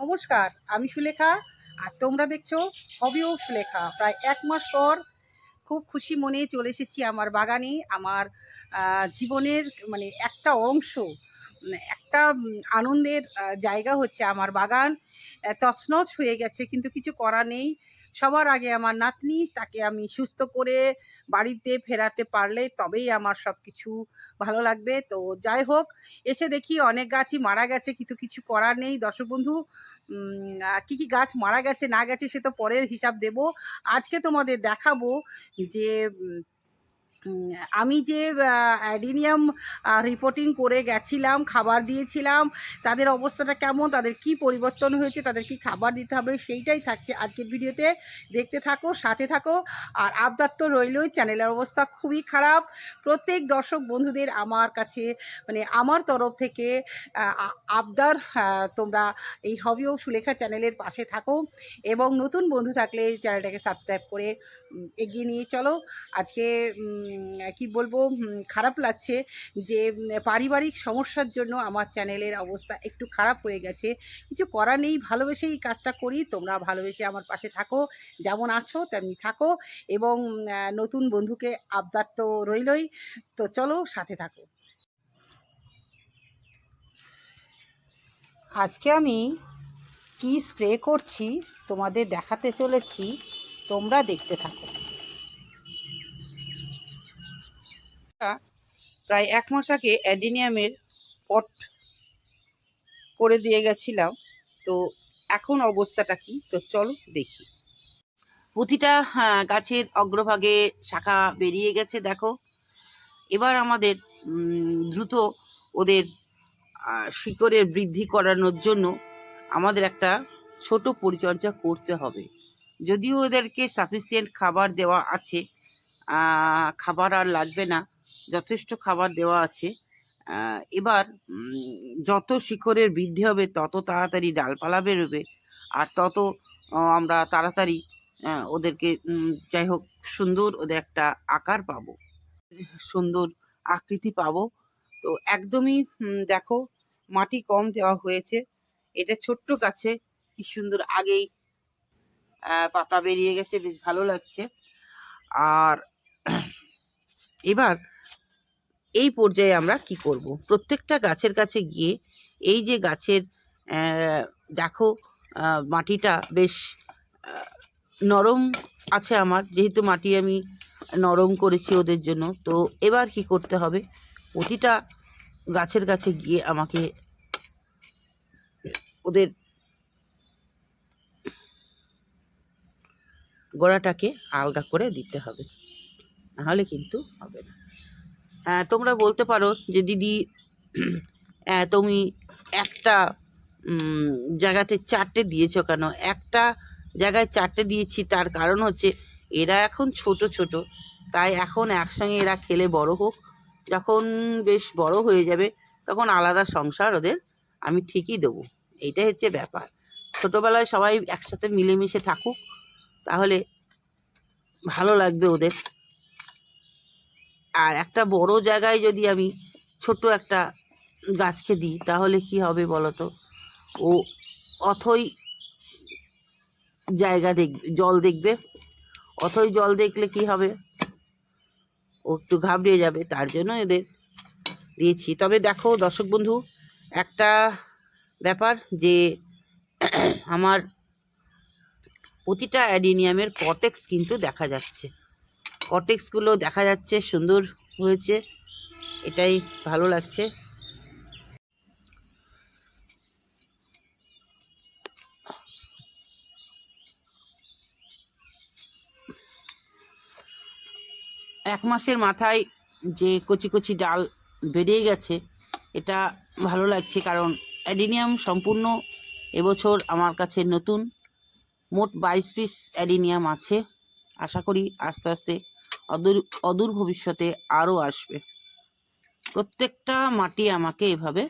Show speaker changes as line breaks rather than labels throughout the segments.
নমস্কার, আমি সুলেখা আর তোমরা দেখছ হবিও সুলেখা। প্রায় এক মাস পর খুব খুশি মনে চলে এসেছি আমার বাগানে, আমার জীবনের মানে একটা অংশ একটা আনন্দের জায়গা হচ্ছে আমার বাগান। তছনছ হয়ে গেছে, কিন্তু কিছু করা নেই। সবার আগে আমার নাতনি, তাকে আমি সুস্থ করে বাড়িতে ফেরাতে পারলে তবেই আমার সব কিছু ভালো লাগবে। তো যাই হোক, এসে দেখি অনেক গাছই মারা গেছে, কিন্তু কিছু করার নেই। দর্শক বন্ধু কি কি গাছ মারা গেছে না গেছে সে তো পরের হিসাব দেব। আজকে তোমাদের দেখাবো যে আমি যে অ্যাডিনিয়াম রিপোর্টিং করে গেছিলাম, খাবার দিয়েছিলাম, তাদের অবস্থাটা কেমন, তাদের কি পরিবর্তন হয়েছে, তাদের কি খাবার দিতে হবে, সেইটাই থাকছে আজকের ভিডিওতে। দেখতে থাকো, সাথে থাকো, আর আবদার তো রইলই চ্যানেলের অবস্থা খুবই খারাপ। প্রত্যেক দর্শক বন্ধুদের আমার কাছে মানে আমার তরফ থেকে আবদার তোমরা এই হবিও সুলেখা চ্যানেলের পাশে থাকো, এবং নতুন বন্ধু থাকলে চ্যানেলটাকে সাবস্ক্রাইব করে এগিয়ে নিয়ে চলো। আজকে কি বলব খারাপ লাগছে যে পারিবারিক সমস্যার জন্য আমার চ্যানেলের অবস্থা একটু খারাপ হয়ে গেছে। কিছু করার নেই, ভালোবেসেই কাজটা করি। তোমরা ভালোবেসে আমার পাশে থাকো, যেমন আছো তেমনি থাকো এবং নতুন বন্ধুকে আবদার তো রইলই। তো চলো, সাথে থাকো। আজকে আমি কি স্প্রে করছি তোমাদের দেখাতে চলেছি। তোমরা দেখতে থাকো। প্রায় এক মাস আগে অ্যাডিনিয়ামের পট করে দিয়ে গেছিলাম তো এখন অবস্থাটা কি? তো চলো দেখি। প্রতিটা হ্যাঁ, গাছের অগ্রভাগে শাখা বেরিয়ে গেছে দেখো। এবার আমাদের দ্রুত ওদের শিকড়ের বৃদ্ধি করানোর জন্য আমাদের একটা ছোট পরিচর্যা করতে হবে। যদিও ওদেরকে সাফিসিয়েন্ট খাবার দেওয়া আছে খাবার আর লাগবে না, যথেষ্ট খাবার দেওয়া আছে এবার যত শিখরের বৃদ্ধি হবে, তত তাড়াতাড়ি ডালপালা বেরোবে, আর তত আমরা তাড়াতাড়ি ওদেরকে যাই হোক, সুন্দর ওদের একটা আকার পাবো, সুন্দর আকৃতি পাবো, তো একদমই দেখো, মাটি কম দেওয়া হয়েছে, এটা ছোট্ট গাছে, কি সুন্দর আগেই পাতা বেরিয়ে গেছে, বেশ ভালো লাগছে। আর এবার এই পর্যায়ে আমরা কি করব? প্রত্যেকটা গাছের কাছে গিয়ে এই যে গাছের দেখো মাটিটা বেশ নরম আছে আমার। যেহেতু মাটি আমি নরম করেছি ওদের জন্য, তো এবার কি করতে হবে? প্রতিটা গাছের কাছে গিয়ে আমাকে ওদের গোড়াটাকে আলগা করে দিতে হবে। নাহলে কিন্তু হবে না। হ্যাঁ তোমরা বলতে পারো যে, দিদি তুমি একটা জায়গাতে চারটে দিয়েছ কেন? একটা জায়গায় চারটে দিয়েছি, তার কারণ হচ্ছে এরা এখন ছোট ছোট। তাই এখন একসঙ্গে এরা খেলে বড় হোক। যখন বেশ বড় হয়ে যাবে, তখন আলাদা সংসার ওদের আমি ঠিকই দেবো। এইটাই হচ্ছে ব্যাপার। ছোটোবেলায় সবাই একসাথে মিলেমিশে থাকুক। ভালো লাগবে ওদের। আর একটা বড় জায়গায় যদি আমি ছোট একটা গাছকে দিই, তাহলে কি হবে বলো তো ও অথই জায়গা দেখবে জল দেখবে। অথই জল দেখলে কি হবে? ও একটু ঘাবড়িয়ে যাবে, তার জন্য এদের দিয়েছি। তবে দেখো দর্শক বন্ধু, একটা ব্যাপার যে আমার প্রতিটা অ্যাডিনিয়ামের কটেক্স কিন্তু দেখা যাচ্ছে। কটেক্সগুলো দেখা যাচ্ছে, সুন্দর হয়েছে। এটাই ভালো লাগছে। এক মাসের মাথায় যে কচি কচি ডাল বেরিয়ে গেছে, এটা ভালো লাগছে কারণ অ্যাডিনিয়াম সম্পূর্ণ এবছর আমার কাছে নতুন। মোট বাইশ পিস অ্যাডিনিয়াম আছে। আশা করি আস্তে আস্তে অদূর অদূর ভবিষ্যতে আরও আসবে। প্রত্যেকটা মাটি আমাকে এভাবে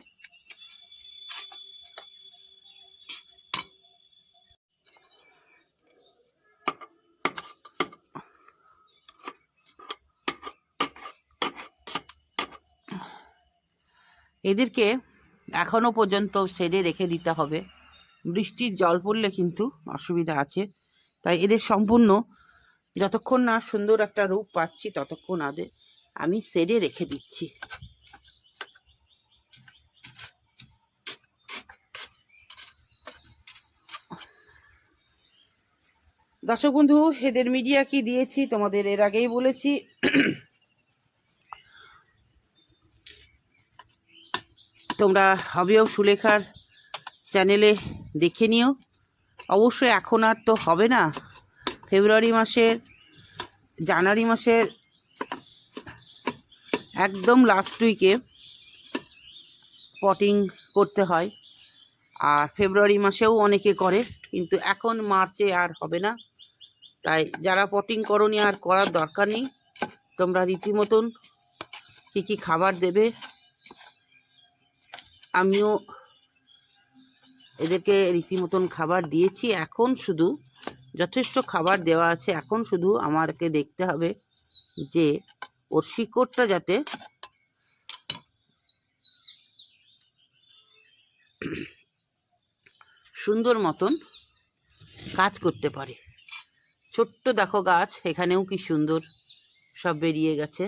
এদেরকে এখনও পর্যন্ত শেডে রেখে দিতে হবে।
বৃষ্টির জল পড়লে কিন্তু অসুবিধা আছে। তাই এদের সম্পূর্ণ যতক্ষণ না সুন্দর একটা রূপ পাচ্ছি, ততক্ষণ আদে আমি সেরে রেখে দিচ্ছি। দর্শক বন্ধু এদের মিডিয়া কি দিয়েছি তোমাদের এর আগেই বলেছি। তোমরা হবেও সুলেখার চ্যানেলে দেখে নিও। অবশ্যই এখন আর তো হবে না। ফেব্রুয়ারি মাসের, জানুয়ারি মাসের একদম লাস্ট উইকে পটিং করতে হয়। আর ফেব্রুয়ারি মাসেও অনেকে করে, কিন্তু এখন মার্চে আর হবে না। তাই যারা পটিং করনি আর করার দরকার নেই, তোমরা রীতিমতন কী কী খাবার দেবে, আমিও এদেরকে রীতিমতন খাবার দিয়েছি। এখন শুধু যথেষ্ট খাবার দেওয়া আছে। এখন শুধু আমাকে দেখতে হবে যে ওর শিকড়টা যাতে সুন্দর মতন কাজ করতে পারে। ছোট্ট দেখো গাছ, এখানেও কি সুন্দর সব বেরিয়ে গেছে।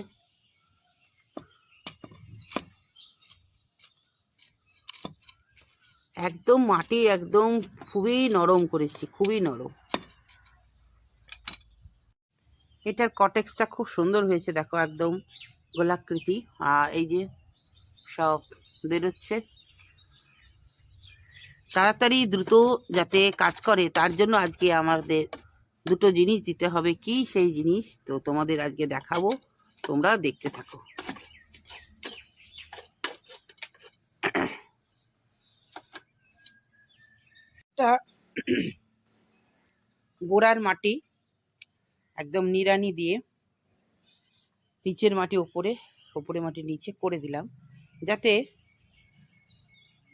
একদম মাটি একদম খুবই নরম করেছি, খুবই নরম। এটার কটেক্সটা খুব সুন্দর হয়েছে, দেখো একদম গোলাকৃতি। আর এই যে সব বেরোচ্ছে। তাড়াতাড়ি দ্রুত যাতে কাজ করে, তার জন্য আজকে আমাদের দুটো জিনিস দিতে হবে। কি সেই জিনিস? তো তোমাদের আজকে দেখাবো তোমরা দেখতে থাকো। এটা গোড়ার মাটি, একদম নিড়ানি দিয়ে নিচের মাটি ওপরে ওপরে মাটি নিচে করে দিলাম, যাতে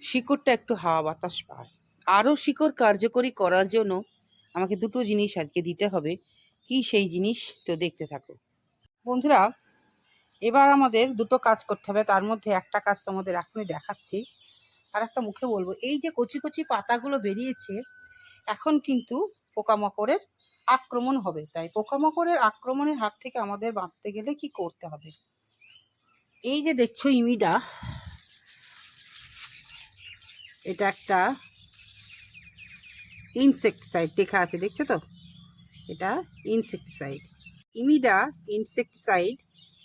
শিকড়টা একটু হাওয়া বাতাস পায়। আরও শিকড় কার্যকরী করার জন্য আমাকে দুটো জিনিস আজকে দিতে হবে, কি সেই জিনিস তো দেখতে থাকো। বন্ধুরা, এবার আমাদের দুটো কাজ করতে হবে, তার মধ্যে একটা কাজ তোমাদের এখনই দেখাচ্ছি। আর একটা মুখে বলব, এই যে কচি কচি পাতাগুলো বেরিয়েছে, এখন কিন্তু পোকামাকড়ের আক্রমণ হবে। তাই পোকামাকড়ের আক্রমণের হাত থেকে আমাদের বাঁচতে গেলে কি করতে হবে? এই যে দেখছ ইমিডা এটা একটা ইনসেক্টিসাইড লেখা আছে, দেখছ তো? এটা ইনসেক্টিসাইড ইমিডা ইনসেক্টিসাইড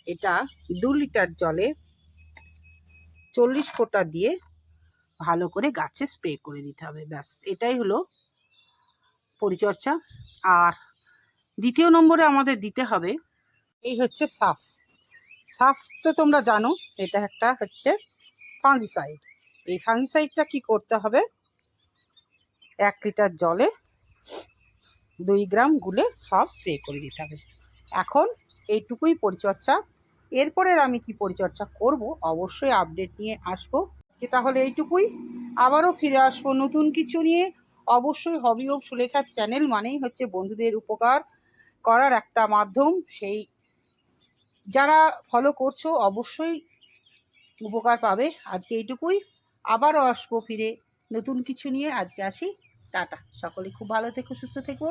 এটা দু লিটার জলে চল্লিশ ফোঁটা দিয়ে ভালো করে গাছে স্প্রে করে দিতে হবে, ব্যাস। এটাই হলো পরিচর্যা। আর দ্বিতীয় নম্বরে আমাদের দিতে হবে, এই হচ্ছে সাফ। সাফ তো তোমরা জানো, এটা একটা হচ্ছে ফাঙ্গিসাইড এই ফাঙ্গিসাইডটা কি করতে হবে? এক লিটার জলে দুই গ্রাম গুলে সব স্প্রে করে দিতে হবে। এখন এইটুকুই পরিচর্যা। এরপরের আমি কি পরিচর্যা করব? অবশ্যই আপডেট নিয়ে আসব। আজকে তাহলে এইটুকুই। আবারও ফিরে আসব নতুন কিছু নিয়ে। অবশ্যই হবি ও সুলেখার চ্যানেল মানেই হচ্ছে বন্ধুদের উপকার করার একটা মাধ্যম। সেই যারা ফলো করছ অবশ্যই উপকার পাবে। আজকে এইটুকুই। আবারও আসব ফিরে নতুন কিছু নিয়ে। আজকে আসি। টাটা। সকলে খুব ভালো থেকো, সুস্থ থেকো।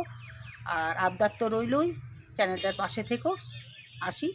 আর আবদার তো রইলই। চ্যানেলটার পাশে থেকো। আসি।